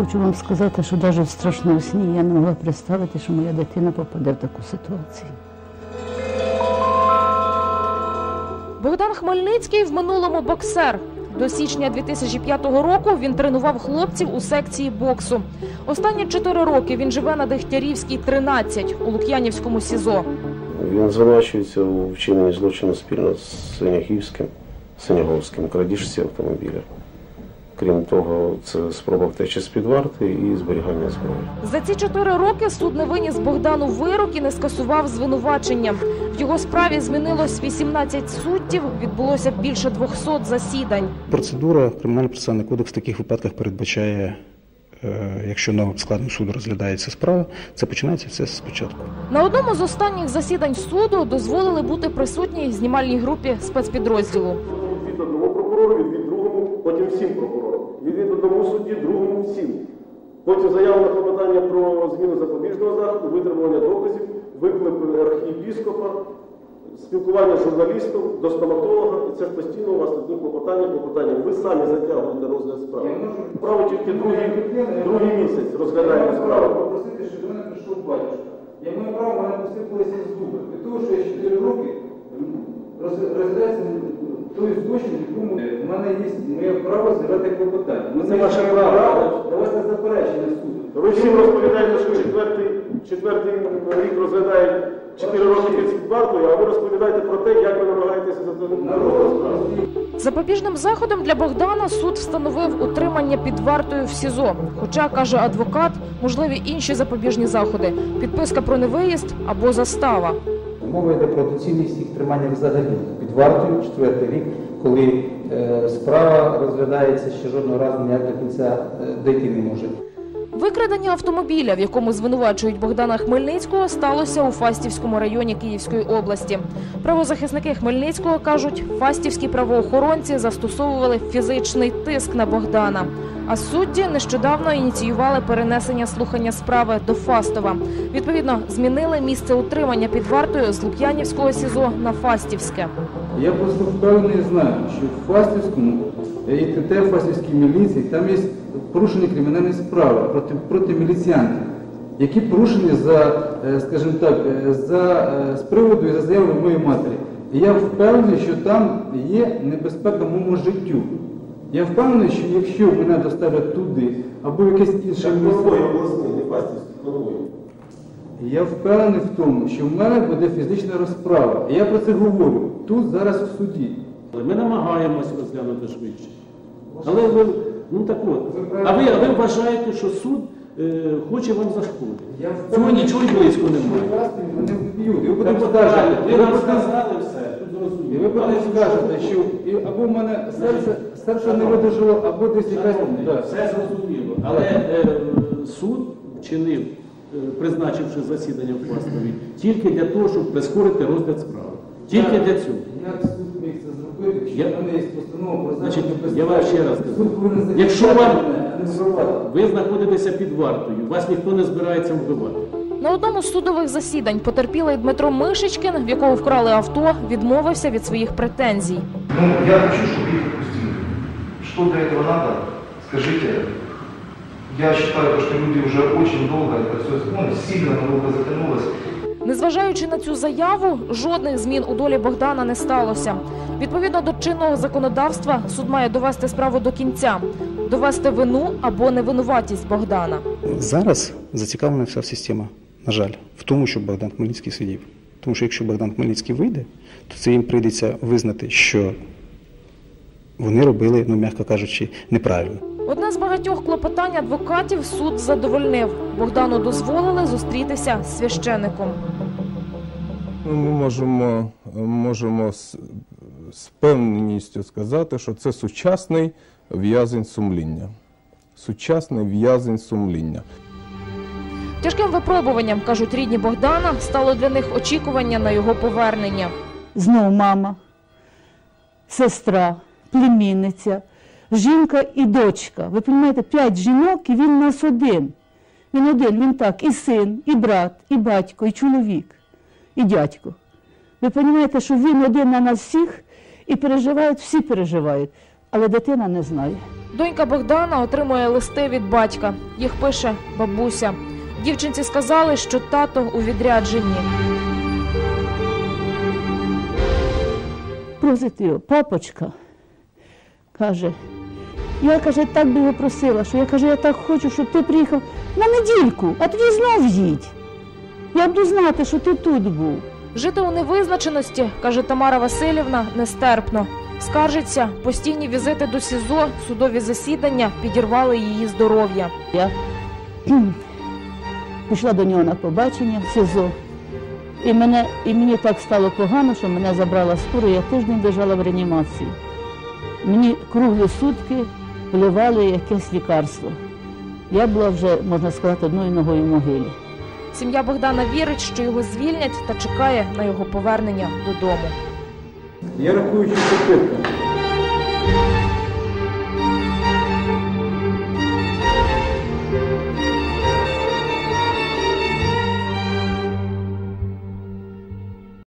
хочу вам сказати, що навіть в страшному сні я не могла представити, що моя дитина попаде в таку ситуацію. Богдан Хмельницький в минулому боксер. До січня 2005 року він тренував хлопців у секції боксу. Останні чотири роки він живе на Дегтярівській, 13 у Лук'янівському СІЗО. Він звинувачується у вчиненні злочину спільно з Синягівським, Синяговським, крадіжці автомобіля. Крім того, це спроба втечі з-під варти і зберігання зброї. За ці чотири роки суд не виніс Богдану вирок і не скасував звинувачення. В його справі змінилось 18 суддів, відбулося більше 200 засідань. Процедура кримінально-процесуальний кодекс в таких випадках передбачає, е, якщо на складом суду розглядається справа, це починається все спочатку. На одному з останніх засідань суду дозволили бути присутній знімальній групі спецпідрозділу. Потім всім прокурорам. Від одному судді, другому всім. Потім заява на клопотання про зміну запобіжного заходу, витримування доказів, виклик архієпіскопа, спілкування з журналістом, до стоматолога. І це ж постійно у вас одні клопотання, клопотання. Ви самі затягуєте розгляд справи. Справу тільки другий, другий місяць розглядаємо Я справу. попросити, щоб мене прийшов батюшка. Я маю право, мене посипалися зуби. Від того, що я 4 роки розглядається той злочин, в якому в мене є моє право згадати клопотання. Ми Це ваше право. Давайте заперечення суду. Ви всім розповідаєте, що четвертий, четвертий рік розглядають 4 роки під вартою, а ви розповідаєте про те, як ви намагаєтеся за це справу. Запобіжним заходом для Богдана суд встановив утримання під вартою в СІЗО. Хоча, каже адвокат, можливі інші запобіжні заходи – підписка про невиїзд або застава. Мова йде про доцільність їх тримання взагалі під вартою четвертий рік, коли е, справа розглядається ще жодного разу ніяк до кінця е, дійти не може. Викрадення автомобіля, в якому звинувачують Богдана Хмельницького, сталося у Фастівському районі Київської області. Правозахисники Хмельницького кажуть, фастівські правоохоронці застосовували фізичний тиск на Богдана. А судді нещодавно ініціювали перенесення слухання справи до Фастова. Відповідно, змінили місце утримання під вартою з Лук'янівського СІЗО на Фастівське. Я просто впевнений знаю, що в Фастівському е, і Фастівській міліції там є порушені кримінальні справи проти, проти міліціянтів, які порушені за, е, скажімо так, е, за, з приводу і за заявою моєї матері. І я впевнений, що там є небезпека моєму життю. Я впевнений, що якщо мене доставлять туди або якесь інше місце. Я впевнений в тому, що в мене буде фізична розправа. І я про це говорю тут, зараз в суді. Ми намагаємось розглянути швидше. Але ви, ну так от, а ви, а ви вважаєте, що суд е, хоче вам зашкодити? Цього нічого й близько немає. Власне, мене вб'ють. І ви потім скажете, ви нам потім- сказали все, тут і зрозуміло. ви потім скажете, що і- або в мене серце, серце не видержало, або десь якась. Шановний, Да. Все зрозуміло. Але е, суд вчинив, е, призначивши засідання в Пластові, тільки для того, щоб прискорити розгляд справи. Тільки для цього. Як суд міг це зробити, якщо Я- в мене є постанова про Значить, захист я вам ще раз кажу. Суд повинен захищати Якщо вам- мене, а не вбивати. Ви знаходитеся під вартою, вас ніхто не збирається вбивати. На одному з судових засідань потерпілий Дмитро Мишечкин, в якого вкрали авто, відмовився від своїх претензій. Ну, я хочу, их отпустили. Что для этого надо? Скажите. Я считаю, что люди уже очень долго, это все ну, сильно долго затянулось. Незважаючи на цю заяву, жодних змін у долі Богдана не сталося. Відповідно до чинного законодавства, суд має довести справу до кінця, довести вину або невинуватість Богдана. Зараз зацікавлена вся система, на жаль, в тому, щоб Богдан Хмельницький сидів. Тому що якщо Богдан Хмельницький вийде, то це їм прийдеться визнати, що вони робили, ну м'яко кажучи, неправильно. Одне з багатьох клопотань адвокатів суд задовольнив. Богдану дозволили зустрітися з священником. Ну, Ми можемо, можемо з, з певністю сказати, що це сучасний в'язень сумління. Сучасний в'язень сумління. Тяжким випробуванням, кажуть рідні Богдана, стало для них очікування на його повернення. Знову мама, сестра, племінниця, жінка і дочка. Ви розумієте, п'ять жінок, і він нас один. Він один, він так, і син, і брат, і батько, і чоловік, і дядько. Ви розумієте, що він один на нас всіх і переживають, всі переживають, але дитина не знає. Донька Богдана отримує листи від батька. Їх пише бабуся. Дівчинці сказали, що тато у відрядженні. Просить його, папочка, каже, я каже, так би його просила, що я каже, я так хочу, щоб ти приїхав на недільку, а тоді знов їдь. Я буду знати, що ти тут був. Жити у невизначеності, каже Тамара Васильівна, нестерпно. Скаржиться, постійні візити до СІЗО, судові засідання підірвали її здоров'я. Я пішла до нього на побачення в СИЗО. І, мене, і мені так стало погано, що мене забрала скоро, я тиждень лежала в реанімації. Мені круглі сутки вливали якесь лікарство. Я була вже, можна сказати, одною ногою в могилі. Сім'я Богдана вірить, що його звільнять та чекає на його повернення додому. Я рахую, що це.